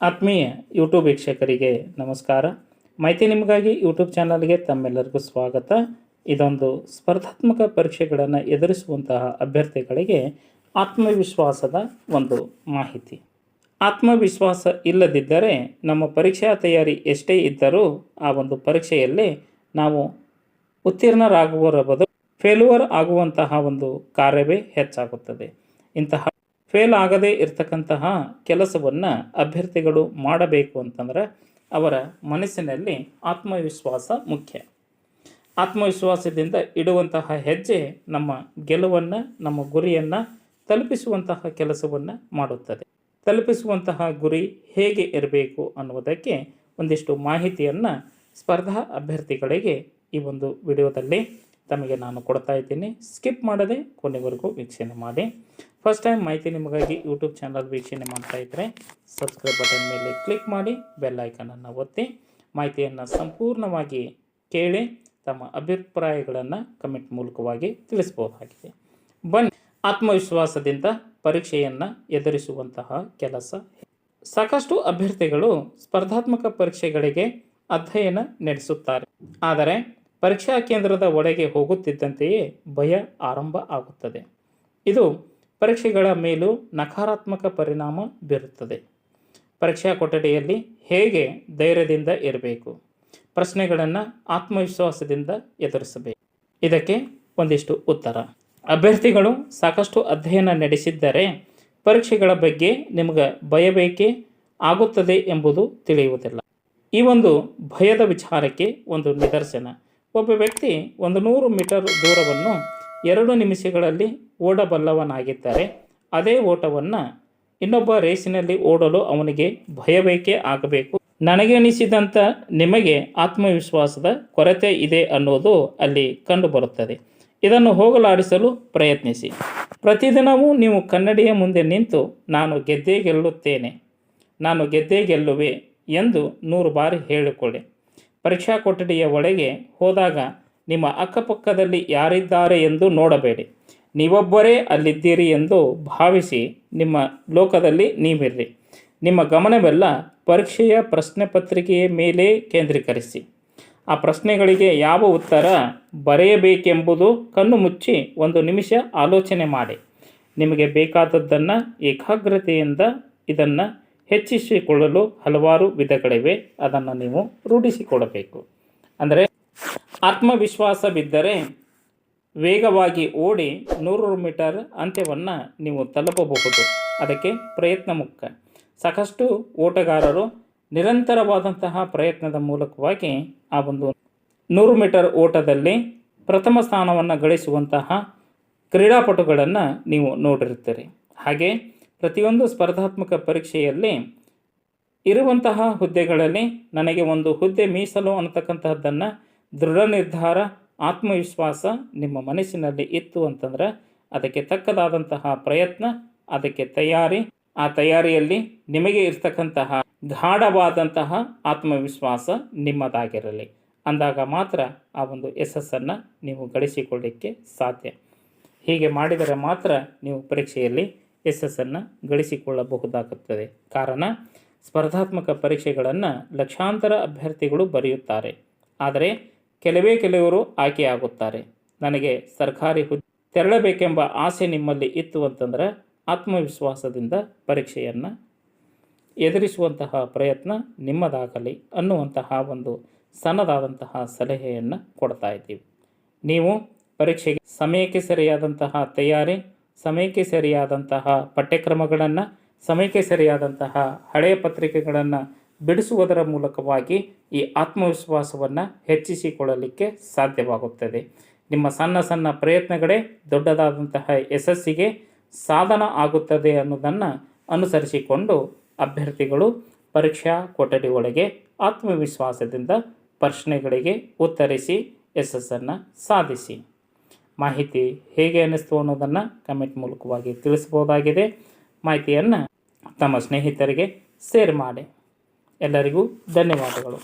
ಆತ್ಮೀಯ ಯೂಟ್ಯೂಬ್ ವೀಕ್ಷಕರಿಗೆ ನಮಸ್ಕಾರ. ಮಾಹಿತಿ ನಿಮಗಾಗಿ ಯೂಟ್ಯೂಬ್ ಚಾನಲ್ಗೆ ತಮ್ಮೆಲ್ಲರಿಗೂ ಸ್ವಾಗತ. ಇದೊಂದು ಸ್ಪರ್ಧಾತ್ಮಕ ಪರೀಕ್ಷೆಗಳನ್ನು ಎದುರಿಸುವಂತಹ ಅಭ್ಯರ್ಥಿಗಳಿಗೆ ಆತ್ಮವಿಶ್ವಾಸದ ಒಂದು ಮಾಹಿತಿ. ಆತ್ಮವಿಶ್ವಾಸ ಇಲ್ಲದಿದ್ದರೆ ನಮ್ಮ ಪರೀಕ್ಷಾ ತಯಾರಿ ಎಷ್ಟೇ ಇದ್ದರೂ ಆ ಒಂದು ಪರೀಕ್ಷೆಯಲ್ಲಿ ನಾವು ಉತ್ತೀರ್ಣರಾಗುವರ ಬದಲು ಫೇಲುವರ್ ಆಗುವಂತಹ ಒಂದು ಕಾರ್ಯವೇ ಹೆಚ್ಚಾಗುತ್ತದೆ. ಇಂತಹ ಫೇಲ್ ಆಗದೇ ಇರತಕ್ಕಂತಹ ಕೆಲಸವನ್ನು ಅಭ್ಯರ್ಥಿಗಳು ಮಾಡಬೇಕು ಅಂತಂದ್ರೆ ಅವರ ಮನಸ್ಸಿನಲ್ಲಿ ಆತ್ಮವಿಶ್ವಾಸ ಮುಖ್ಯ. ಆತ್ಮವಿಶ್ವಾಸದಿಂದ ಇಡುವಂತಹ ಹೆಜ್ಜೆ ನಮ್ಮ ಗೆಲುವನ್ನು, ನಮ್ಮ ಗುರಿಯನ್ನು ತಲುಪಿಸುವಂತಹ ಕೆಲಸವನ್ನು ಮಾಡುತ್ತದೆ. ತಲುಪಿಸುವಂತಹ ಗುರಿ ಹೇಗೆ ಇರಬೇಕು ಅನ್ನುವುದಕ್ಕೆ ಒಂದಿಷ್ಟು ಮಾಹಿತಿಯನ್ನು ಸ್ಪರ್ಧಾ ಅಭ್ಯರ್ಥಿಗಳಿಗೆ ಈ ಒಂದು ವಿಡಿಯೋದಲ್ಲಿ ತಮಗೆ ನಾನು ಕೊಡ್ತಾ ಇದ್ದೀನಿ. ಸ್ಕಿಪ್ ಮಾಡದೆ ಕೊನೆವರೆಗೂ ವೀಕ್ಷಣೆ ಮಾಡಿ. ಫಸ್ಟ್ ಟೈಮ್ ಮಾಹಿತಿ ನಿಮಗಾಗಿ ಯೂಟ್ಯೂಬ್ ಚಾನಲ್ ವೀಕ್ಷಣೆ ಮಾಡ್ತಾ ಇದ್ದರೆ ಸಬ್ಸ್ಕ್ರೈಬ್ ಬಟನ್ ಮೇಲೆ ಕ್ಲಿಕ್ ಮಾಡಿ ಬೆಲ್ ಐಕನನ್ನು ಒತ್ತಿ. ಮಾಹಿತಿಯನ್ನು ಸಂಪೂರ್ಣವಾಗಿ ಕೇಳಿ ತಮ್ಮ ಅಭಿಪ್ರಾಯಗಳನ್ನು ಕಮೆಂಟ್ ಮೂಲಕವಾಗಿ ತಿಳಿಸ್ಬೋದಾಗಿದೆ ಬನ್ನಿ. ಆತ್ಮವಿಶ್ವಾಸದಿಂದ ಪರೀಕ್ಷೆಯನ್ನು ಎದುರಿಸುವಂತಹ ಕೆಲಸ. ಸಾಕಷ್ಟು ಅಭ್ಯರ್ಥಿಗಳು ಸ್ಪರ್ಧಾತ್ಮಕ ಪರೀಕ್ಷೆಗಳಿಗೆ ಅಧ್ಯಯನ ನಡೆಸುತ್ತಾರೆ. ಆದರೆ ಪರೀಕ್ಷಾ ಕೇಂದ್ರದ ಒಳಗೆ ಹೋಗುತ್ತಿದ್ದಂತೆಯೇ ಭಯ ಆರಂಭ ಆಗುತ್ತದೆ. ಇದು ಪರೀಕ್ಷೆಗಳ ಮೇಲೂ ನಕಾರಾತ್ಮಕ ಪರಿಣಾಮ ಬೀರುತ್ತದೆ. ಪರೀಕ್ಷಾ ಕೊಠಡಿಯಲ್ಲಿ ಹೇಗೆ ಧೈರ್ಯದಿಂದ ಇರಬೇಕು? ಪ್ರಶ್ನೆಗಳನ್ನು ಆತ್ಮವಿಶ್ವಾಸದಿಂದ ಎದುರಿಸಬೇಕು. ಇದಕ್ಕೆ ಒಂದಿಷ್ಟು ಉತ್ತರ. ಅಭ್ಯರ್ಥಿಗಳು ಸಾಕಷ್ಟು ಅಧ್ಯಯನ ನಡೆಸಿದ್ದರೆ ಪರೀಕ್ಷೆಗಳ ಬಗ್ಗೆ ನಿಮಗೆ ಭಯಬೇಕೆ ಆಗುತ್ತದೆ ಎಂಬುದು ತಿಳಿಯುವುದಿಲ್ಲ. ಈ ಒಂದು ಭಯದ ವಿಚಾರಕ್ಕೆ ಒಂದು ನಿದರ್ಶನ. ಒಬ್ಬ ವ್ಯಕ್ತಿ ಒಂದು ನೂರು ಮೀಟರ್ ದೂರವನ್ನು ಎರಡು ನಿಮಿಷಗಳಲ್ಲಿ ಓಡಬಲ್ಲವನಾಗಿದ್ದರೆ. ಅದೇ ಓಟವನ್ನು ಇನ್ನೊಬ್ಬ ರೇಸಿನಲ್ಲಿ ಓಡಲು ಅವನಿಗೆ ಭಯಬೇಕೇ ಆಗಬೇಕು? ನನಗೆ ಅನಿಸಿದಂಥ ನಿಮಗೆ ಆತ್ಮವಿಶ್ವಾಸದ ಕೊರತೆ ಇದೆ ಅನ್ನೋದು ಅಲ್ಲಿ ಕಂಡುಬರುತ್ತದೆ. ಇದನ್ನು ಹೋಗಲಾಡಿಸಲು ಪ್ರಯತ್ನಿಸಿ. ಪ್ರತಿದಿನವೂ ನೀವು ಕನ್ನಡಿಯ ಮುಂದೆ ನಿಂತು ನಾನು ಗೆದ್ದೇ ಗೆಲ್ಲುತ್ತೇನೆ. ನಾನು ಗೆದ್ದೇ ಗೆಲ್ಲುವೆ ಎಂದು ನೂರು ಬಾರಿ ಹೇಳಿಕೊಳ್ಳಿ. ಪರೀಕ್ಷಾ ಕೊಠಡಿಯ ಒಳಗೆ ಹೋದಾಗ, ನಿಮ್ಮ ಅಕ್ಕಪಕ್ಕದಲ್ಲಿ ಯಾರಿದ್ದಾರೆ ಎಂದು ನೋಡಬೇಡಿ. ನೀವೊಬ್ಬರೇ ಅಲ್ಲಿದ್ದೀರಿ ಎಂದು ಭಾವಿಸಿ ನಿಮ್ಮ ಲೋಕದಲ್ಲಿ ನೀವಿರ್ರಿ. ನಿಮ್ಮ ಗಮನವೆಲ್ಲ ಪರೀಕ್ಷೆಯ ಪ್ರಶ್ನೆ ಪತ್ರಿಕೆಯ ಮೇಲೆ ಕೇಂದ್ರೀಕರಿಸಿ. ಆ ಪ್ರಶ್ನೆಗಳಿಗೆ ಯಾವ ಉತ್ತರ ಬರೆಯಬೇಕೆಂಬುದು ಕಣ್ಣು ಮುಚ್ಚಿ ಒಂದು ನಿಮಿಷ ಆಲೋಚನೆ ಮಾಡಿ. ನಿಮಗೆ ಬೇಕಾದದ್ದನ್ನು ಏಕಾಗ್ರತೆಯಿಂದ ಇದನ್ನು ಹೆಚ್ಚಿಸಿಕೊಳ್ಳಲು ಹಲವಾರು ವಿಧಗಳಿವೆ. ಅದನ್ನು ನೀವು ರೂಢಿಸಿಕೊಡಬೇಕು. ಅಂದರೆ ಆತ್ಮವಿಶ್ವಾಸವಿದ್ದರೆ ವೇಗವಾಗಿ ಓಡಿ ನೂರು ಮೀಟರ್ ಅಂತ್ಯವನ್ನು ನೀವು ತಲುಪಬಹುದು. ಅದಕ್ಕೆ ಪ್ರಯತ್ನ ಮುಖ್ಯ ಸಾಕಷ್ಟು ಓಟಗಾರರು ನಿರಂತರವಾದಂತಹ ಪ್ರಯತ್ನದ ಮೂಲಕವಾಗಿ ಆ ಒಂದು ನೂರು ಮೀಟರ್ ಓಟದಲ್ಲಿ ಪ್ರಥಮ ಸ್ಥಾನವನ್ನು ಗಳಿಸುವಂತಹ ಕ್ರೀಡಾಪಟುಗಳನ್ನು ನೀವು ನೋಡಿರುತ್ತೀರಿ. ಹಾಗೆ ಪ್ರತಿಯೊಂದು ಸ್ಪರ್ಧಾತ್ಮಕ ಪರೀಕ್ಷೆಯಲ್ಲಿ ಇರುವಂತಹ ಹುದ್ದೆಗಳಲ್ಲಿ ನನಗೆ ಒಂದು ಹುದ್ದೆ ಮೀಸಲು ಅನ್ನತಕ್ಕಂತಹದ್ದನ್ನು ದೃಢ ನಿರ್ಧಾರ, ಆತ್ಮವಿಶ್ವಾಸ ನಿಮ್ಮ ಮನಸ್ಸಿನಲ್ಲಿ ಇತ್ತು ಅಂತಂದ್ರೆ ಅದಕ್ಕೆ ತಕ್ಕದಾದಂತಹ ಪ್ರಯತ್ನ, ಅದಕ್ಕೆ ತಯಾರಿ, ಆ ತಯಾರಿಯಲ್ಲಿ ನಿಮಗೆ ಇರ್ತಕ್ಕಂತಹ ಗಾಢವಾದಂತಹ ಆತ್ಮವಿಶ್ವಾಸ ನಿಮ್ಮದಾಗಿರಲಿ. ಅಂದಾಗ ಮಾತ್ರ ಆ ಒಂದು ಯಶಸ್ಸನ್ನು ನೀವು ಗಳಿಸಿಕೊಳ್ಳಿಕ್ಕೆ ಸಾಧ್ಯ. ಹೀಗೆ ಮಾಡಿದರೆ ಮಾತ್ರ ನೀವು ಪರೀಕ್ಷೆಯಲ್ಲಿ ಯಶಸ್ಸನ್ನು ಗಳಿಸಿಕೊಳ್ಳಬಹುದಾಗುತ್ತದೆ. ಕಾರಣ, ಸ್ಪರ್ಧಾತ್ಮಕ ಪರೀಕ್ಷೆಗಳನ್ನು ಲಕ್ಷಾಂತರ ಅಭ್ಯರ್ಥಿಗಳು ಬರೆಯುತ್ತಾರೆ. ಆದರೆ, ಕೆಲವೇ ಕೆಲವರು ಆಯ್ಕೆಯಾಗುತ್ತಾರೆ. ನನಗೆ ಸರ್ಕಾರಿ ಹುದ್ದೆ ತೆರಳಬೇಕೆಂಬ ಆಸೆ ನಿಮ್ಮಲ್ಲಿ ಇತ್ತು ಅಂತಂದರೆ ಆತ್ಮವಿಶ್ವಾಸದಿಂದ ಪರೀಕ್ಷೆಯನ್ನು ಎದುರಿಸುವಂತಹ ಪ್ರಯತ್ನ ನಿಮ್ಮದಾಗಲಿ ಅನ್ನುವಂತಹ ಒಂದು ಸಣ್ಣದಾದಂತಹ ಸಲಹೆಯನ್ನು ಕೊಡ್ತಾ ಇದ್ದೀವಿ. ನೀವು ಪರೀಕ್ಷೆಗೆ ಸಮಯಕ್ಕೆ ಸರಿಯಾದಂತಹ ತಯಾರಿ ಸಮಯಕ್ಕೆ ಸರಿಯಾದಂತಹ ಪಠ್ಯಕ್ರಮಗಳನ್ನು, ಸಮಯಕ್ಕೆ ಸರಿಯಾದಂತಹ ಹಳೆಯ ಪತ್ರಿಕೆಗಳನ್ನು ಬಿಡಿಸುವುದರ ಮೂಲಕವಾಗಿ ಈ ಆತ್ಮವಿಶ್ವಾಸವನ್ನು ಹೆಚ್ಚಿಸಿಕೊಳ್ಳಲಿಕ್ಕೆ ಸಾಧ್ಯವಾಗುತ್ತದೆ. ನಿಮ್ಮ ಸಣ್ಣ ಸಣ್ಣ ಪ್ರಯತ್ನಗಳೇ ದೊಡ್ಡದಾದಂತಹ ಯಶಸ್ಸಿಗೆ ಸಾಧನ ಆಗುತ್ತದೆ ಅನ್ನೋದನ್ನು ಅನುಸರಿಸಿಕೊಂಡು ಅಭ್ಯರ್ಥಿಗಳು ಪರೀಕ್ಷಾ ಕೊಠಡಿ ಒಳಗೆ ಆತ್ಮವಿಶ್ವಾಸದಿಂದ ಪ್ರಶ್ನೆಗಳಿಗೆ ಉತ್ತರಿಸಿ, ಯಶಸ್ಸನ್ನು ಸಾಧಿಸಿ. ಮಾಹಿತಿ ಹೇಗೆ ಅನ್ನಿಸ್ತು ಅನ್ನೋದನ್ನು ಕಮೆಂಟ್ ಮೂಲಕವಾಗಿ ತಿಳಿಸ್ಬೋದಾಗಿದೆ ಮಾಹಿತಿಯನ್ನು ತಮ್ಮ ಸ್ನೇಹಿತರಿಗೆ ಶೇರ್ ಮಾಡಿ. ಎಲ್ಲರಿಗೂ ಧನ್ಯವಾದಗಳು.